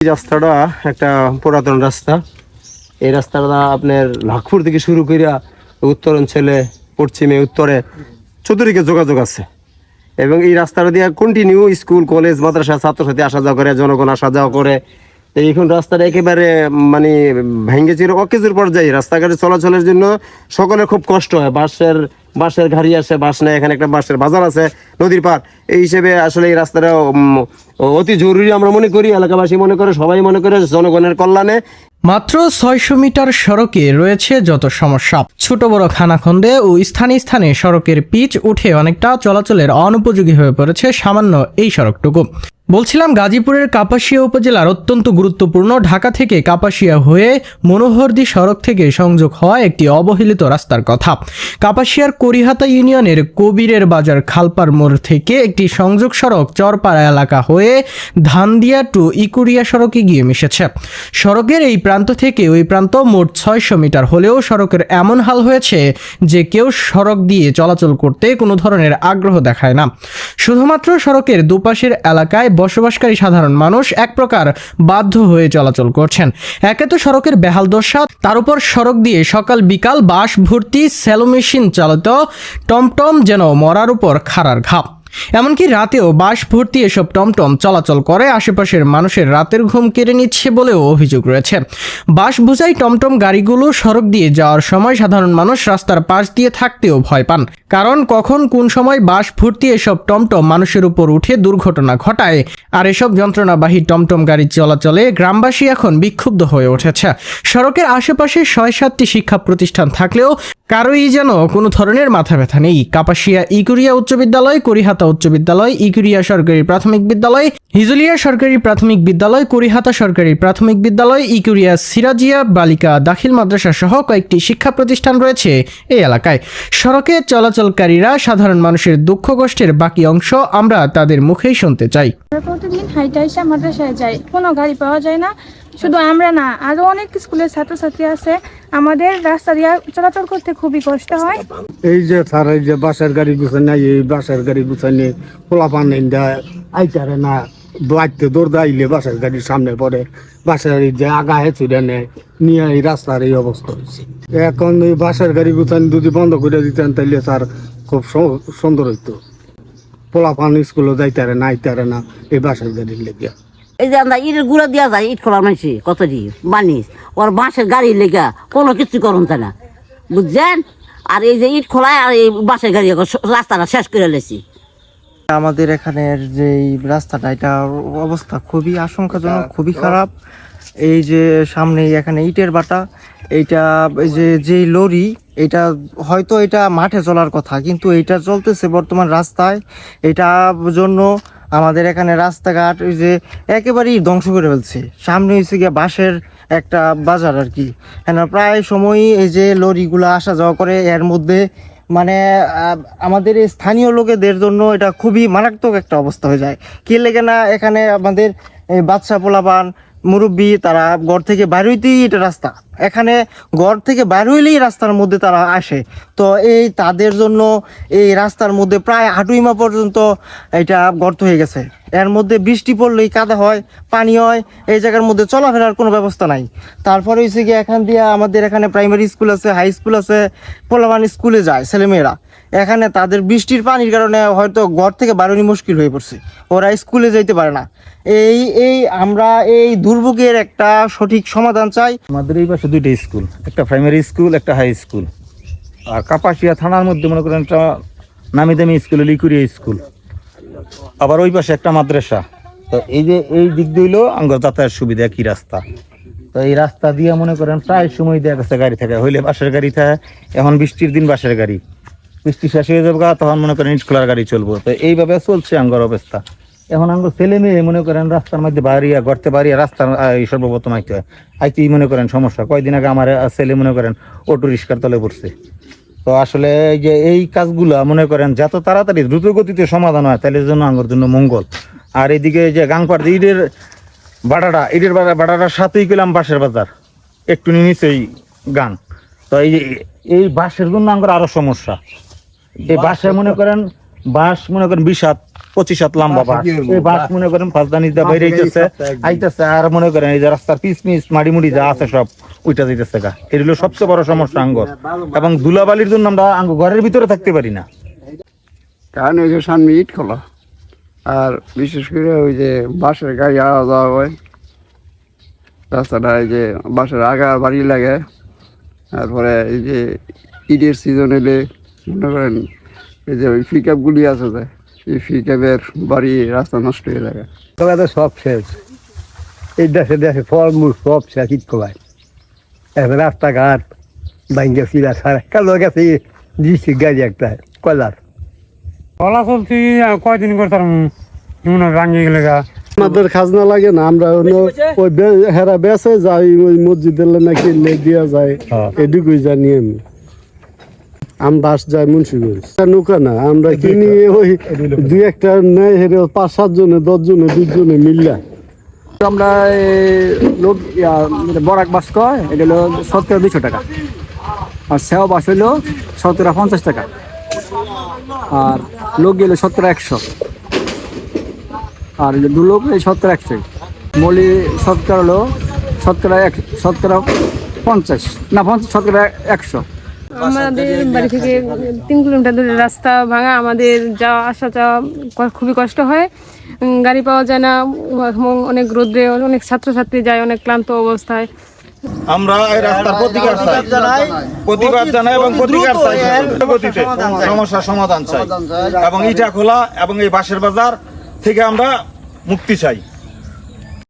রাস্তাটা একটা পুরাতন রাস্তা। এই রাস্তাটা আপনার লাখপুর থেকে শুরু করিয়া উত্তর অঞ্চলে, পশ্চিমে, উত্তরে চতুর্দিকে যোগাযোগ আছে। এবং এই রাস্তাটা দিয়ে কন্টিনিউ স্কুল, কলেজ, মাদ্রাসা, ছাত্রছাত্রী আসা যাওয়া করে, জনগণ আসা যাওয়া করে। এখন রাস্তাটা একেবারে মানে ভেঙে চির অকেজের পর্যায়ে রাস্তাঘাটে চলাচলের জন্য সকলের খুব কষ্ট হয়। বাসের বাসের গাড়ি আসে বাঁশ নেয় এখানে একটা বাঁশের বাজার আছে, নদীর পার এই হিসেবে আসলে এই রাস্তাটা অতি জরুরি আমরা মনে করি, এলাকাবাসী মনে করে, সবাই মনে করে জনগণের কল্যাণে। মাত্র ছয়শো মিটার সড়কে রয়েছে যত সমস্যা। ছোট বড় খানাখন্দে ও স্থানে স্থানে সড়কের পিচ উঠে অনেকটা চলাচলের অনুপযোগী হয়ে পড়েছে সামান্য এই সড়কটুকু। বলছিলাম গাজীপুরের কাপাসিয়া উপজেলার অত্যন্ত গুরুত্বপূর্ণ ঢাকা থেকে কাপাসিয়া হয়ে মনোহরদি সড়ক থেকে সংযোগ হওয়া একটি অবহেলিত রাস্তার কথা। কাপাসিয়ার করিহাতা ইউনিয়নের কবিরের বাজার খালপার মোড় থেকে একটি সংযোগ সড়ক চরপাড়া এলাকা হয়ে ধানদিয়া টু ইকুরিয়া সড়কে গিয়ে মিশেছে। সড়কের এই প্রান্ত থেকে ওই প্রান্ত মোট ছয়শো মিটার হলেও সড়কের এমন হাল হয়েছে যে কেউ সড়ক দিয়ে চলাচল করতে কোনো ধরনের আগ্রহ দেখায় না। শুধুমাত্র সড়কের দুপাশের এলাকায় বসবাসকারী সাধারণ মানুষ এক প্রকার বাধ্য হয়ে চলাচল করছেন। একে তো সড়কের বেহাল দশা, তার উপর সড়ক দিয়ে সকাল বিকাল বাস ভর্তি স্যালো মেশিন চালিত, টমটম যেন মরার উপর খাড়ার ঘাপ। এমনকি রাতেও বাস ভর্তি এসব টমটম চলাচল করে আশেপাশের মানুষের রাতের ঘুম কেড়ে নিচ্ছে বলেও অভিযোগ রয়েছে। বাস বোঝাই টমটম গাড়িগুলো সড়ক দিয়ে যাওয়ার সময় সাধারণ মানুষ রাস্তার পাশ দিয়ে থাকতেও ভয় পান। কারণ কখন কোন সময় বাস ভর্তি এসব টমটম মানুষের উপর উঠে দুর্ঘটনা ঘটায়, আর এসব যন্ত্রণাবাহী টমটম গাড়ি চলাচলে গ্রামবাসী এখন বিক্ষুব্ধ হয়ে উঠেছে। সড়কের আশেপাশে ছয় সাতটি শিক্ষা প্রতিষ্ঠান থাকলেও কারোই যেন কোনো ধরনের মাথা ব্যথা নেই। কাপাসিয়া ইকুরিয়া উচ্চ বিদ্যালয়, করিহাতা উচ্চ বিদ্যালয়, ইকুরিয়া সরকারি প্রাথমিক বিদ্যালয়, হিজুলিয়া সরকারি প্রাথমিক বিদ্যালয়, করিহাতা সরকারি প্রাথমিক বিদ্যালয়, ইকুরিয়া সিরাজিয়া বালিকা দাখিল মাদ্রাসা সহ কয়েকটি শিক্ষা প্রতিষ্ঠান রয়েছে এই এলাকায়। সড়কে চলাচলকারীরা সাধারণ মানুষের দুঃখ কষ্টের বাকি অংশ আমরা তাদের মুখেই শুনতে চাই। প্রতিদিন হাইটা মাদ্রাসায় যাই। কোনো গাড়ি পাওয়া যায় না। শুধু আমরা না, আরও অনেক স্কুলের ছাত্রছাত্রী আছে। আমাদের রাস্তা দিয়ে চলাচল করতে খুবই কষ্ট হয়। এই যে স্যার, এই যে বাসের গাড়ি গুছাই নাই, এই বাসের গাড়ি গুছাই নেই, পোলাপান আইতারে না দোয়াইতে দৌড় আইলে বাসের গাড়ির সামনে পড়ে, বাসের এই যে আগায় চুড়ে নেয়, নিয়ে এই রাস্তার এই অবস্থা হয়েছে। এখন এই বাসের গাড়ি গুছাই যদি বন্ধ করে দিতেন, তাইলে স্যার খুব সুন্দর হইতো। পোলাপান স্কুলে যাইতারে না, আইতারে না, এই বাসের গাড়ির লেগে এই যে আমরা ইটের গুঁড়া দিয়া যায় ইট খোলা মানছি কত দি বানিস। ওর বাঁশের গাড়ি লেগা, কোনো কিছু করুন তা না। বুঝছেন? আর এই যে ইট খোলায় আর এই বাঁশের গাড়ি রাস্তাটা শেষ করে লেছি। আমাদের এখানের যে রাস্তাটা, এটা অবস্থা খুবই আশঙ্কাজনক, খুবই খারাপ। এই যে সামনে এখানে ইটের বাটা, এইটা এই যে, যেই লরি, এটা হয়তো এটা মাঠে চলার কথা, কিন্তু এটা চলতেছে বর্তমান রাস্তায়। এটা জন্য আমাদের এখানে রাস্তাঘাট ওই যে একেবারেই ধ্বংস করে ফেলছে। সামনে হয়েছে গিয়ে বাঁশের একটা বাজার আর কি। হ্যাঁ প্রায় সময়ই এই যে লরিগুলো আসা যাওয়া করে, এর মধ্যে মানে আমাদের এই স্থানীয় লোকেদের জন্য এটা খুবই মারাত্মক একটা অবস্থা হয়ে যায়। কে লেগে না এখানে আমাদের বাচ্চা পোলাপান মুরব্বী, তারা ঘর থেকে বাইর হইতেই এটা রাস্তা। এখানে ঘর থেকে বাইর হইলেই রাস্তার মধ্যে তারা আসে। তো এই তাদের জন্য এই রাস্তার মধ্যে প্রায় হাঁটুইমা পর্যন্ত এটা গর্ত হয়ে গেছে। এর মধ্যে বৃষ্টি পড়লেই কাদা হয়, পানি হয়, এই জায়গার মধ্যে চলাফেরার কোনো ব্যবস্থা নাই। তারপরে হচ্ছে গিয়ে এখান দিয়ে আমাদের এখানে প্রাইমারি স্কুল আছে হাই স্কুল আছে, পোলাবান স্কুলে যায় ছেলেমেয়েরা। এখানে তাদের বৃষ্টির পানির কারণে হয়তো ঘর থেকে বারোনি মুশকিল হয়ে পড়ছে। ওরা স্কুলে যাইতে পারে না। এই এই আমরা এই দুর্ভোগের একটা সঠিক সমাধান চাই। আমাদের এই পাশে দুইটা স্কুল, একটা প্রাইমারি স্কুল একটা হাই স্কুল আর কাপাসিয়া থানার মধ্যে মনে করেন একটা নামি দামি স্কুল, লিকুরিয়া স্কুল। আবার ওই পাশে একটা মাদ্রাসা। তো এই যে, এই দিক হইল আঙ্গ যাতায়াত সুবিধা কি রাস্তা। তো এই রাস্তা দিয়ে মনে করেন প্রায় সময় দেওয়া গেছে গাড়ি থাকে। হইলে বাসের গাড়ি থাকে, এখন বৃষ্টির দিন বাসের গাড়ি। বৃষ্টি শেষ হয়ে যাবে তখন মনে করেন স্কুলার গাড়ি চলবো। তো এইভাবে চলছে আঙ্গর অবস্থা। এখন আঙ্গুর ছেলে মেয়ে মনে করেন রাস্তার মধ্যে বাড়িয়া গড়তে বাড়িয়া রাস্তার সর্বপ্রথম আইতে হয়। আইতেই মনে করেন সমস্যা। কয়দিন আগে আমার ছেলে মনে করেন অটো রিক্সার তলে পড়ছে। তো আসলে এই যে এই কাজগুলা মনে করেন যত তাড়াতাড়ি দ্রুত গতিতে সমাধান হয়, তাহলে জন্য আঙ্গুর জন্য মঙ্গল। আর এইদিকে যে গাংপাড় যে ইটের বাটাটা ইটের বাটা বাটাটার সাথেই গেলাম বাঁশের বাজার। একটু নিচেই গান তো এই এই বাঁশের জন্য আঙ্গুর আরও সমস্যা। এই বাসে মনে করেন বাস মনে করেন বিষ হাত পঁচিশ হাত লম্বা বাস এই বাস মনে করেন ফাজদানি দা বাইরে আইতেছে আইতেছে আর মনে করেন এই যে রাস্তার পিস পিস মাড়ি মুড়ি যা আছে সব উইটা যাইতেছে গা। এর হলো সবচেয়ে বড় সমস্যা আঙ্গর। এবং ধুলাবালির জন্য আমরা আঙ্গ ঘরের ভিতরে থাকতে পারি না। কারণ ওই যে সামনে ইট খোলা আর বিশেষ করে ওই যে বাসের গাড়ি আওয়া যাওয়া হয় রাস্তাটা এই যে বাসের আগা বাড়ি লাগে তারপরে এই যে ঈদের সিজন এলে মনে করেন এই যে ওই পিক আপগুলি আছে যে এই পিক আপের বাড়ি রাস্তা নষ্ট হয়ে যায় তবে তো সব শেষ। এই দেশে দেশে ফলমূল সব শেষ ইট খোলায় এখন রাস্তাঘাট বাইঙ্গা ফিরা সারা কালো গেছে দিচ্ছি গাড়ি একটা কলার। চলাচল চলছি কয়দিন করতাম মনে ভাঙিয়ে গেলে গা। আমাদের খাজনা লাগে না আমরা অন্য- ওই হেরা বেসে যাই ওই মসজিদের না কিনলে দিয়া যায়। এটুকুই জানি আমি। আম বাস যাই মুন্সিগঞ্জ। নৌকা না আমরা কিনি ওই দুই একটা নেই হেরে পাঁচ সাত জনে দশ জনে দুই জনে মিল্লা। আমরা লোক বরাক বাস কয় এটা হলো সত্তর দুশো টাকা। আর সেও বাস হইল সত্তর পঞ্চাশ টাকা। আর লোক গেলে সত্তর একশো। আর দু লোক এই সত্তর একশো। মলি সত্তর হলো সত্তর এক সত্তর পঞ্চাশ। না পঞ্চাশ সত্তর একশো। আমাদের বাড়ি থেকে তিন কিলোমিটার দূরে রাস্তা ভাঙা আমাদের যাওয়া আসা যাওয়া খুবই কষ্ট হয়। গাড়ি পাওয়া যায় না এবং অনেক রোদ্রে অনেক ছাত্রছাত্রী যায় অনেক ক্লান্ত অবস্থায়। আমরা এই রাস্তার প্রতিকার চাই। প্রতিবাদ জানাই। এবং প্রতিকার চাই। গতিতে সমস্যার সমাধান চাই। এবং ইটা খোলা এবং এই বাঁশের বাজার থেকে আমরা মুক্তি চাই।